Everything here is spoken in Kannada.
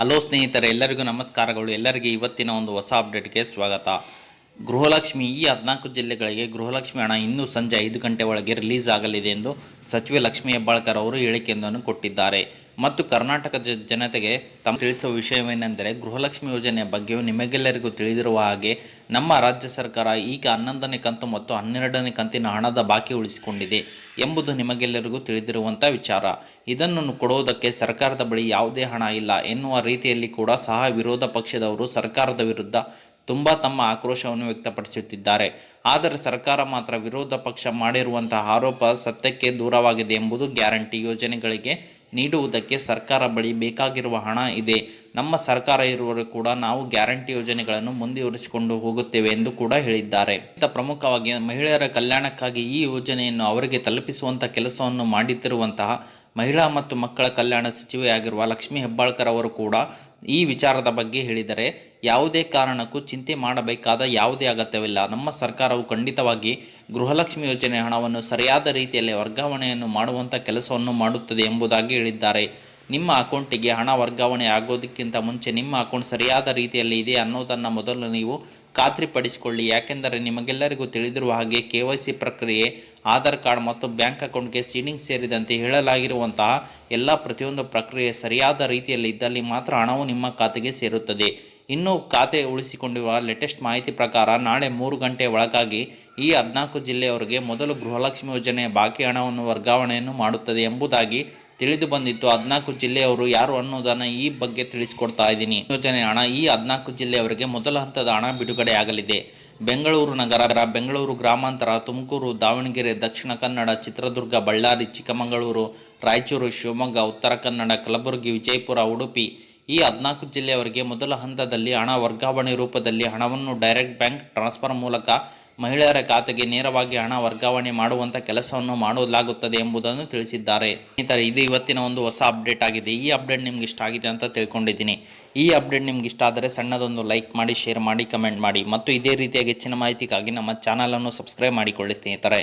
ಹಲೋ ಸ್ನೇಹಿತರೆ ಎಲ್ಲರಿಗೂ ನಮಸ್ಕಾರಗಳು. ಎಲ್ಲರಿಗೆ ಇವತ್ತಿನ ಒಂದು ಹೊಸ ಅಪ್ಡೇಟ್ಗೆ ಸ್ವಾಗತ. ಗೃಹಲಕ್ಷ್ಮಿ ಈ ಹದಿನಾಲ್ಕು ಜಿಲ್ಲೆಗಳಿಗೆ ಗೃಹಲಕ್ಷ್ಮಿ ಹಣ ಇನ್ನೂ ಸಂಜೆ ಐದು ಗಂಟೆ ಒಳಗೆ ರಿಲೀಸ್ ಆಗಲಿದೆ ಎಂದು ಸಚಿವೆ ಲಕ್ಷ್ಮೀ ಹೆಬ್ಬಾಳ್ಕರ್ ಅವರು ಹೇಳಿಕೆಯೊಂದನ್ನು ಕೊಟ್ಟಿದ್ದಾರೆ. ಮತ್ತು ಕರ್ನಾಟಕ ಜನತೆಗೆ ತಮ್ಮ ತಿಳಿಸುವ ವಿಷಯವೇನೆಂದರೆ ಗೃಹಲಕ್ಷ್ಮಿ ಯೋಜನೆಯ ಬಗ್ಗೆಯೂ ನಿಮಗೆಲ್ಲರಿಗೂ ತಿಳಿದಿರುವ ಹಾಗೆ ನಮ್ಮ ರಾಜ್ಯ ಸರ್ಕಾರ ಈಗ ಹನ್ನೊಂದನೇ ಕಂತು ಮತ್ತು ಹನ್ನೆರಡನೇ ಕಂತಿನ ಹಣದ ಬಾಕಿ ಉಳಿಸಿಕೊಂಡಿದೆ ಎಂಬುದು ನಿಮಗೆಲ್ಲರಿಗೂ ತಿಳಿದಿರುವಂಥ ವಿಚಾರ. ಇದನ್ನು ಕೊಡುವುದಕ್ಕೆ ಸರ್ಕಾರದ ಬಳಿ ಯಾವುದೇ ಹಣ ಇಲ್ಲ ಎನ್ನುವ ರೀತಿಯಲ್ಲಿ ಕೂಡ ಸಹ ವಿರೋಧ ಪಕ್ಷದವರು ಸರ್ಕಾರದ ವಿರುದ್ಧ ತುಂಬ ತಮ್ಮ ಆಕ್ರೋಶವನ್ನು ವ್ಯಕ್ತಪಡಿಸುತ್ತಿದ್ದಾರೆ. ಆದರೆ ಸರ್ಕಾರ ಮಾತ್ರ ವಿರೋಧ ಪಕ್ಷ ಮಾಡಿರುವಂತಹ ಆರೋಪ ಸತ್ಯಕ್ಕೆ ದೂರವಾಗಿದೆ ಎಂಬುದು ಗ್ಯಾರಂಟಿ ಯೋಜನೆಗಳಿಗೆ ನೀಡುವುದಕ್ಕೆ ಸರ್ಕಾರ ಬಳಿ ಬೇಕಾಗಿರುವ ಹಣ ಇದೆ. ನಮ್ಮ ಸರ್ಕಾರ ಇರುವರು ಕೂಡ ನಾವು ಗ್ಯಾರಂಟಿ ಯೋಜನೆಗಳನ್ನು ಮುಂದುವರಿಸಿಕೊಂಡು ಹೋಗುತ್ತೇವೆ ಎಂದು ಕೂಡ ಹೇಳಿದ್ದಾರೆ. ಇಂಥ ಪ್ರಮುಖವಾಗಿ ಮಹಿಳೆಯರ ಕಲ್ಯಾಣಕ್ಕಾಗಿ ಈ ಯೋಜನೆಯನ್ನು ಅವರಿಗೆ ತಲುಪಿಸುವಂಥ ಕೆಲಸವನ್ನು ಮಾಡುತ್ತಿರುವಂತಹ ಮಹಿಳಾ ಮತ್ತು ಮಕ್ಕಳ ಕಲ್ಯಾಣ ಸಚಿವೆಯಾಗಿರುವ ಲಕ್ಷ್ಮೀ ಹೆಬ್ಬಾಳ್ಕರ್ ಅವರು ಕೂಡ ಈ ವಿಚಾರದ ಬಗ್ಗೆ ಹೇಳಿದರೆ, ಯಾವುದೇ ಕಾರಣಕ್ಕೂ ಚಿಂತೆ ಮಾಡಬೇಕಾದ ಯಾವುದೇ ಅಗತ್ಯವಿಲ್ಲ. ನಮ್ಮ ಸರ್ಕಾರವು ಖಂಡಿತವಾಗಿ ಗೃಹಲಕ್ಷ್ಮಿ ಯೋಜನೆ ಹಣವನ್ನು ಸರಿಯಾದ ರೀತಿಯಲ್ಲಿ ವರ್ಗಾವಣೆಯನ್ನು ಮಾಡುವಂಥ ಕೆಲಸವನ್ನು ಮಾಡುತ್ತದೆ ಎಂಬುದಾಗಿ ಹೇಳಿದ್ದಾರೆ. ನಿಮ್ಮ ಅಕೌಂಟಿಗೆ ಹಣ ವರ್ಗಾವಣೆ ಆಗೋದಕ್ಕಿಂತ ಮುಂಚೆ ನಿಮ್ಮ ಅಕೌಂಟ್ ಸರಿಯಾದ ರೀತಿಯಲ್ಲಿ ಇದೆ ಅನ್ನೋದನ್ನು ಮೊದಲು ನೀವು ಖಾತ್ರಿಪಡಿಸಿಕೊಳ್ಳಿ. ಯಾಕೆಂದರೆ ನಿಮಗೆಲ್ಲರಿಗೂ ತಿಳಿದಿರುವ ಹಾಗೆ ಕೆ ವೈ ಸಿ ಪ್ರಕ್ರಿಯೆ, ಆಧಾರ್ ಕಾರ್ಡ್ ಮತ್ತು ಬ್ಯಾಂಕ್ ಅಕೌಂಟ್ಗೆ ಸೀಡಿಂಗ್ ಸೇರಿದಂತೆ ಹೇಳಲಾಗಿರುವಂತಹ ಎಲ್ಲ ಪ್ರತಿಯೊಂದು ಪ್ರಕ್ರಿಯೆ ಸರಿಯಾದ ರೀತಿಯಲ್ಲಿ ಇದ್ದಲ್ಲಿ ಮಾತ್ರ ಹಣವು ನಿಮ್ಮ ಖಾತೆಗೆ ಸೇರುತ್ತದೆ. ಇನ್ನು ಖಾತೆ ಉಳಿಸಿಕೊಂಡಿರುವ ಲೇಟೆಸ್ಟ್ ಮಾಹಿತಿ ಪ್ರಕಾರ ನಾಳೆ ಮೂರು ಗಂಟೆ ಒಳಗಾಗಿ ಈ ಹದಿನಾಲ್ಕು ಜಿಲ್ಲೆಯವರಿಗೆ ಮೊದಲು ಗೃಹಲಕ್ಷ್ಮಿ ಯೋಜನೆಯ ಬಾಕಿ ಹಣವನ್ನು ವರ್ಗಾವಣೆಯನ್ನು ಮಾಡುತ್ತದೆ ಎಂಬುದಾಗಿ ತಿಳಿದು ಬಂದಿತ್ತು. ಹದಿನಾಲ್ಕು ಜಿಲ್ಲೆಯವರು ಯಾರು ಅನ್ನೋದನ್ನು ಈ ಬಗ್ಗೆ ತಿಳಿಸಿಕೊಡ್ತಾ ಇದ್ದೀನಿ. ಯೋಜನೆ ಹಣ ಈ ಹದಿನಾಲ್ಕು ಜಿಲ್ಲೆಯವರಿಗೆ ಮೊದಲ ಹಂತದ ಹಣ ಬಿಡುಗಡೆ ಆಗಲಿದೆ. ಬೆಂಗಳೂರು ನಗರ, ಬೆಂಗಳೂರು ಗ್ರಾಮಾಂತರ, ತುಮಕೂರು, ದಾವಣಗೆರೆ, ದಕ್ಷಿಣ ಕನ್ನಡ, ಚಿತ್ರದುರ್ಗ, ಬಳ್ಳಾರಿ, ಚಿಕ್ಕಮಗಳೂರು, ರಾಯಚೂರು, ಶಿವಮೊಗ್ಗ, ಉತ್ತರ ಕನ್ನಡ, ಕಲಬುರಗಿ, ವಿಜಯಪುರ, ಉಡುಪಿ ಈ ಹದಿನಾಲ್ಕು ಜಿಲ್ಲೆಯವರಿಗೆ ಮೊದಲ ಹಂತದಲ್ಲಿ ಹಣ ವರ್ಗಾವಣೆ ರೂಪದಲ್ಲಿ ಹಣವನ್ನು ಡೈರೆಕ್ಟ್ ಬ್ಯಾಂಕ್ ಟ್ರಾನ್ಸ್ಫರ್ ಮೂಲಕ ಮಹಿಳೆಯರ ಖಾತೆಗೆ ನೇರವಾಗಿ ಹಣ ವರ್ಗಾವಣೆ ಮಾಡುವಂಥ ಕೆಲಸವನ್ನು ಮಾಡಲಾಗುತ್ತದೆ ಎಂಬುದನ್ನು ತಿಳಿಸಿದ್ದಾರೆ. ಸ್ನೇಹಿತರೆ, ಇದು ಇವತ್ತಿನ ಒಂದು ಹೊಸ ಅಪ್ಡೇಟ್ ಆಗಿದೆ. ಈ ಅಪ್ಡೇಟ್ ನಿಮ್ಗೆ ಇಷ್ಟ ಆಗಿದೆ ಅಂತ ತಿಳ್ಕೊಂಡಿದ್ದೀನಿ. ಈ ಅಪ್ಡೇಟ್ ನಿಮ್ಗೆ ಇಷ್ಟ ಆದರೆ ಸಣ್ಣದೊಂದು ಲೈಕ್ ಮಾಡಿ, ಶೇರ್ ಮಾಡಿ, ಕಮೆಂಟ್ ಮಾಡಿ. ಮತ್ತು ಇದೇ ರೀತಿಯಾಗಿ ಹೆಚ್ಚಿನ ಮಾಹಿತಿಗಾಗಿ ನಮ್ಮ ಚಾನಲನ್ನು ಸಬ್ಸ್ಕ್ರೈಬ್ ಮಾಡಿಕೊಳ್ಳಿ ಸ್ನೇಹಿತರೆ.